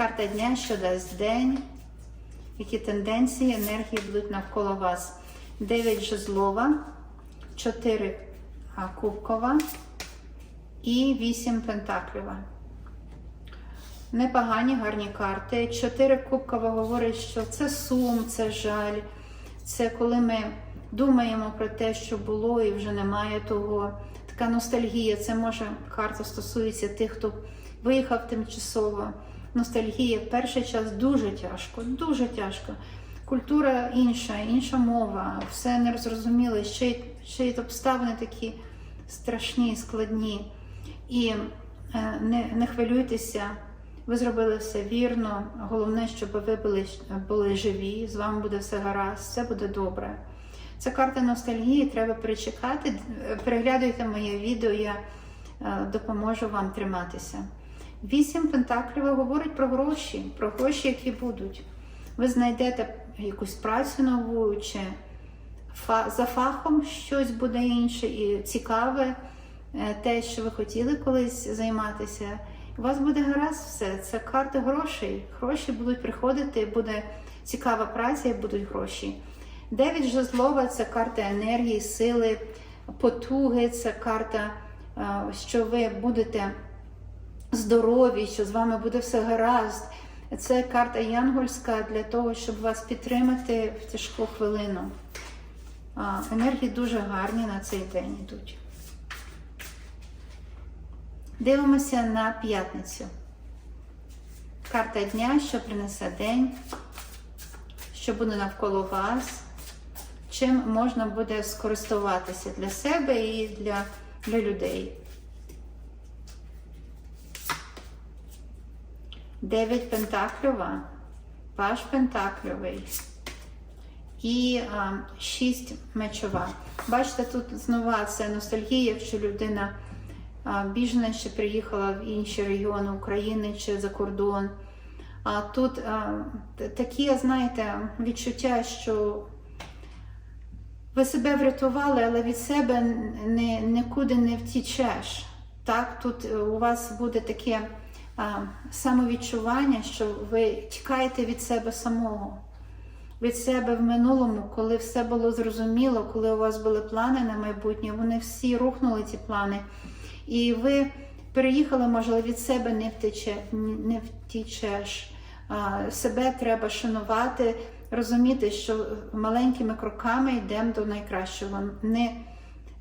Карта дня, що дасть день, які тенденції, енергії будуть навколо вас. 9 жезлова, 4 кубкова і 8 пентакліва. Непогані гарні карти. Чотири кубкова говорить, що це сум, це жаль. Це коли ми думаємо про те, що було і вже немає того. Така ностальгія. Це може карта стосується тих, хто виїхав тимчасово. Ностальгія в перший час дуже тяжко, дуже тяжко. Культура інша, інша мова, все нерозуміле, ще й, ще й обставини такі страшні, складні. І е, не, не хвилюйтеся, ви зробили все вірно. Головне, щоб ви були, були живі, з вами буде все гаразд, все буде добре. Це карта ностальгії, треба перечекати. Переглядуйте моє відео, я е, допоможу вам триматися. Вісім пентаклів говорить про гроші, про гроші, які будуть. Ви знайдете якусь працю нову, чи за фахом щось буде інше і цікаве, е, те, що ви хотіли колись займатися. У вас буде гаразд все. Це карта грошей. Гроші будуть приходити, буде цікава праця і будуть гроші. Дев'ять жезлова це карта енергії, сили, потуги, це карта, е, що ви будете здорові, що з вами буде все гаразд. Це карта янгольська для того, щоб вас підтримати в тяжку хвилину. Енергії дуже гарні на цей день йдуть. Дивимося на п'ятницю. Карта дня, що принесе день, що буде навколо вас, чим можна буде скористуватися для себе і для, для людей. Дев'ять пентакльова, паш пентакльовий і а, шість мечова. Бачите, тут знову це ностальгія, якщо людина а, біженець приїхала в інші регіони України чи за кордон. А тут а, такі, знаєте, відчуття, що ви себе врятували, але від себе не, нікуди не втічеш. Так, тут у вас буде таке самовідчування, що ви тікаєте від себе самого, від себе в минулому, коли все було зрозуміло, коли у вас були плани на майбутнє, вони всі рухнули ці плани. І ви переїхали, може, від себе не втече, не втічеш. Себе треба шанувати, розуміти, що маленькими кроками йдемо до найкращого. Не,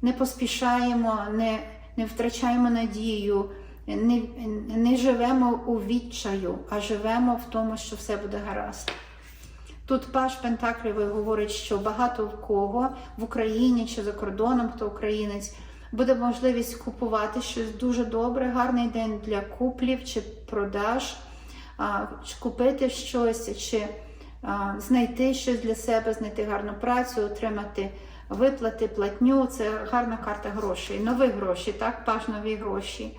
не поспішаємо, не, не втрачаємо надію, не, не живемо у відчаю, а живемо в тому, що все буде гаразд. Тут Паш Пентаклівий говорить, що багато в кого в Україні чи за кордоном, хто українець, буде можливість купувати щось дуже добре, гарний день для куплів чи продаж, а, купити щось, чи а, знайти щось для себе, знайти гарну працю, отримати виплати, платню. Це гарна карта грошей, нові гроші, так, Паш нові гроші.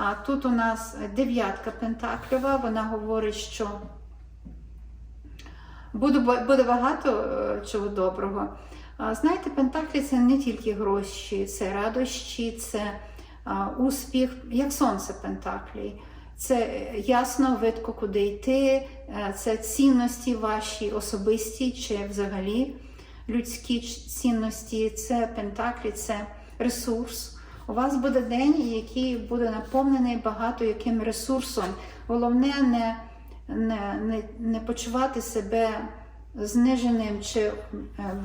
А тут у нас дев'ятка пентакльова, вона говорить, що буде, багато е, чого доброго. Знаєте, пентаклі це не тільки гроші, це радощі, це успіх, як сонце пентаклі. Це е, ясно, видко, куди йти, е, це цінності ваші особисті чи взагалі людські цінності, це пентаклі, це ресурс. У вас буде день, який буде наповнений багато яким ресурсом. Головне не, не, не, не почувати себе зниженим чи е,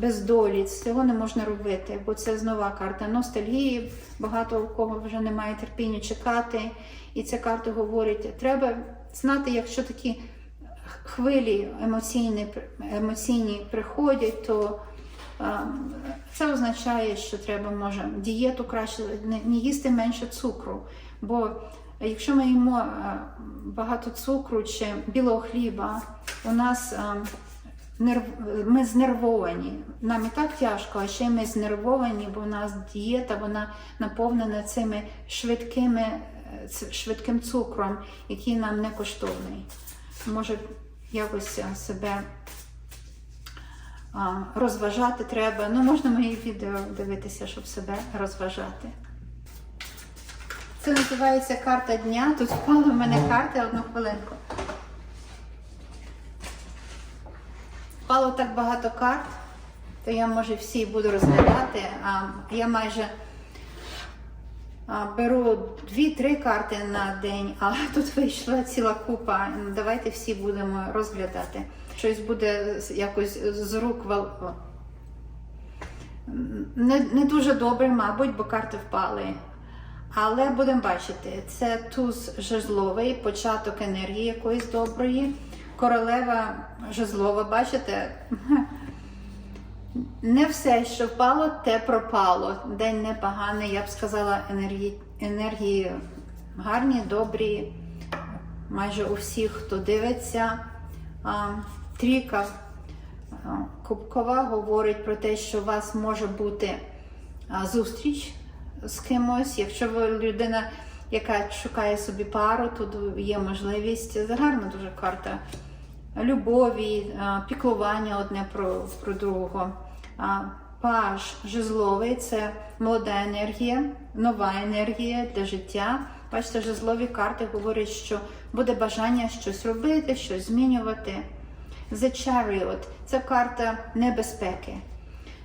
без долі. Цього не можна робити, бо це знова карта ностальгії. Багато у кого вже немає терпіння чекати. І ця карта говорить, треба знати, якщо такі хвилі емоційні, емоційні приходять, то це означає, що треба може дієту краще не, їсти менше цукру. Бо якщо ми їмо багато цукру чи білого хліба, у нас ми знервовані. Нам і так тяжко, а ще ми знервовані, бо у нас дієта вона наповнена цими швидкими, е, швидким цукром, який нам не коштовний. Може якось себе розважати треба. Ну, можна мої відео дивитися, щоб себе розважати. Це називається карта дня. Тут впали в мене карти одну хвилинку. Впало так багато карт, то я, може, всі буду розглядати, а я майже беру дві-три карти на день, а тут вийшла ціла купа. Ну, Давайте всі будемо розглядати. Щось буде якось з рук вал. Не, не дуже добре, мабуть, бо карти впали. Але будемо бачити, це туз жезловий, початок енергії якоїсь доброї. Королева жезлова, бачите? Не все, що впало, те пропало. День непоганий, я б сказала, енергії, енергії гарні, добрі. Майже у всіх, хто дивиться. А, трійка кубкова говорить про те, що у вас може бути зустріч з кимось. Якщо ви людина, яка шукає собі пару, тут є можливість. Гарна дуже карта любові, піклування одне про, про другого. А, Паж жезловий це молода енергія, нова енергія для життя. Бачите, жезлові карти говорять, що буде бажання щось робити, щось змінювати. The Chariot – це карта небезпеки.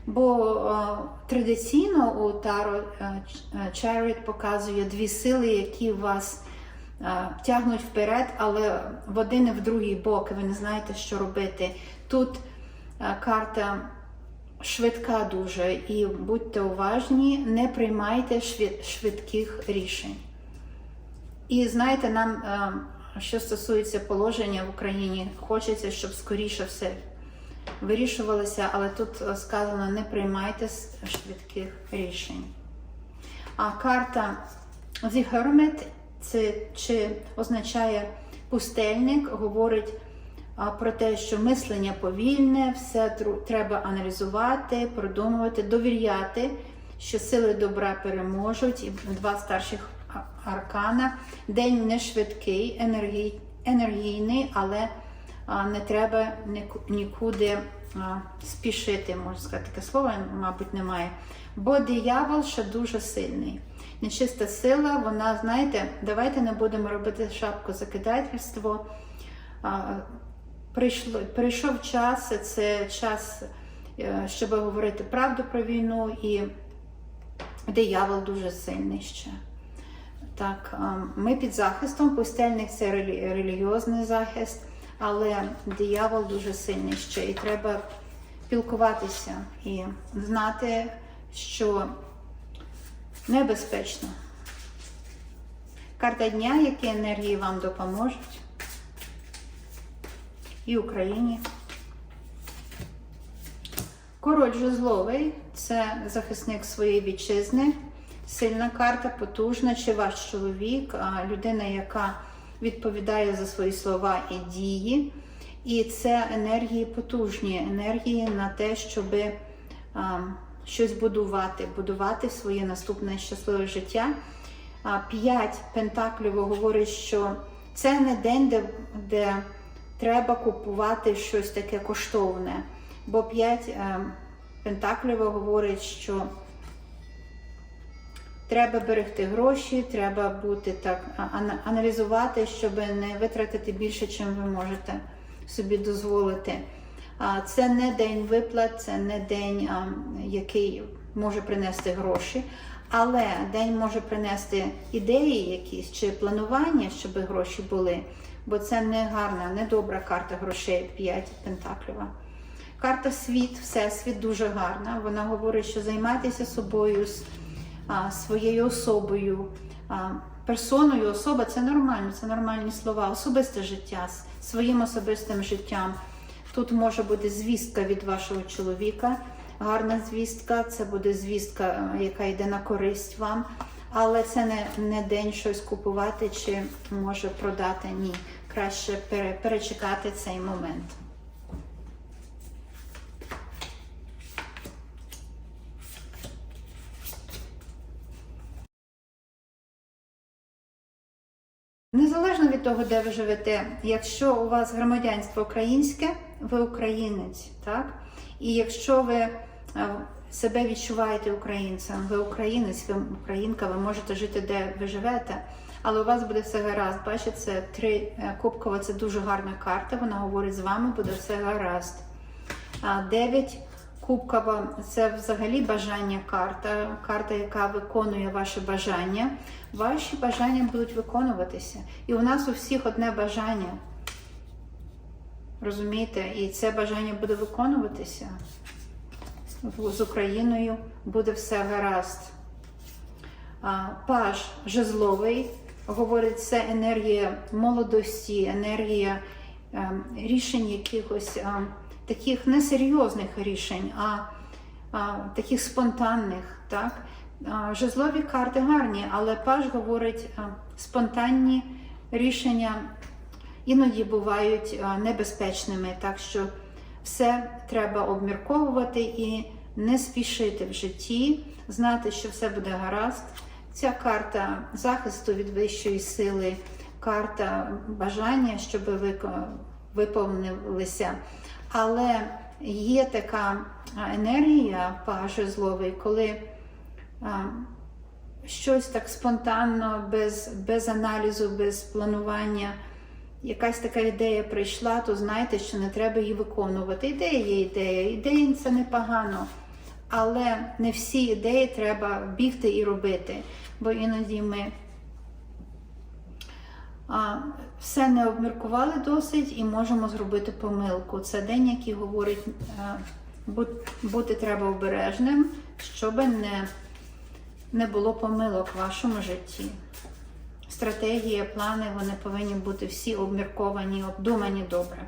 Бо е, традиційно у Таро е, е, Chariot показує дві сили, які вас е, тягнуть вперед, але в один і в другий бок, і ви не знаєте, що робити. Тут е, карта швидка дуже, і будьте уважні, не приймайте швидких рішень. І знаєте, нам, е, що стосується положення в Україні, хочеться, щоб скоріше все вирішувалося, але тут сказано не приймайте швидких рішень. А карта The Hermit це чи означає пустельник, говорить про те, що мислення повільне, все треба аналізувати, продумувати, довіряти, що сили добра переможуть. І два старших аркана. День не швидкий, енергій, енергійний, але не треба нікуди спішити, можна сказати, таке слово, мабуть, немає. Бо диявол ще дуже сильний. Нечиста сила, вона, знаєте, давайте не будемо робити шапку закидательство. Прийшло, прийшов час, це час, е, щоб говорити правду про війну, і диявол дуже сильний ще. Так, ми під захистом, пустельник це релі- релігіозний захист, але диявол дуже сильний ще, і треба пілкуватися і знати, що небезпечно. Карта дня, які енергії вам допоможуть і Україні. Король жезловий це захисник своєї вітчизни, сильна карта, потужна, чи ваш чоловік, людина, яка відповідає за свої слова і дії. І це енергії потужні, енергії на те, щоб а, щось будувати, будувати своє наступне щасливе життя. А, П'ять пентаклів говорить, що це не день, де, де треба купувати щось таке коштовне. Бо п'ять е, пентаклів говорить, що треба берегти гроші, треба бути так, аналізувати, щоб не витратити більше, чим ви можете собі дозволити. Це не день виплат, це не день, який може принести гроші, але день може принести ідеї якісь чи планування, щоб гроші були, бо це не гарна, не добра карта грошей 5 пентакліва. Карта світ, всесвіт дуже гарна. Вона говорить, що займайтеся собою, своєю особою, персоною. Особа це нормально, це нормальні слова. Особисте життя своїм особистим життям. Тут може бути звістка від вашого чоловіка, гарна звістка, це буде звістка, е, яка йде на користь вам. Але це не, не день щось купувати чи може продати. Ні. Краще пере, перечекати цей момент. Незалежно від того, де ви живете, якщо у вас громадянство українське, ви українець, так? І якщо ви е, себе відчуваєте українцем, ви українець, ви українка, ви можете жити де ви живете, але у вас буде все гаразд. Бачите, це три е, кубкова, це дуже гарна карта. Вона говорить з вами, буде все гаразд. 9 кубкова це взагалі бажання карта, карта, яка виконує ваші бажання. Ваші бажання будуть виконуватися. І у нас у всіх одне бажання. Розумієте? І це бажання буде виконуватися. З Україною буде все гаразд. А, Паж жезловий говорить, це енергія молодості, енергія е, рішень якихось е, таких несерйозних рішень, а, а таких спонтанних. Так? Жезлові карти гарні, але паж говорить е, спонтанні рішення іноді бувають е, небезпечними, так що все треба обмірковувати і не спішити в житті, знати, що все буде гаразд. Ця карта захисту від вищої сили, карта бажання, щоб ви виповнилися. Але є така енергія пажу зловий, коли щось так спонтанно, без, без аналізу, без планування. Якась така ідея прийшла, то знайте, що не треба її виконувати. Ідея є ідея. Ідея це непогано. Але не всі ідеї треба бігти і робити, бо іноді ми а, все не обміркували досить і можемо зробити помилку. Це день, який говорить, а, будь, бути треба обережним, щоб не, не було помилок в вашому житті. Стратегія, плани вони повинні бути всі обмірковані, обдумані добре.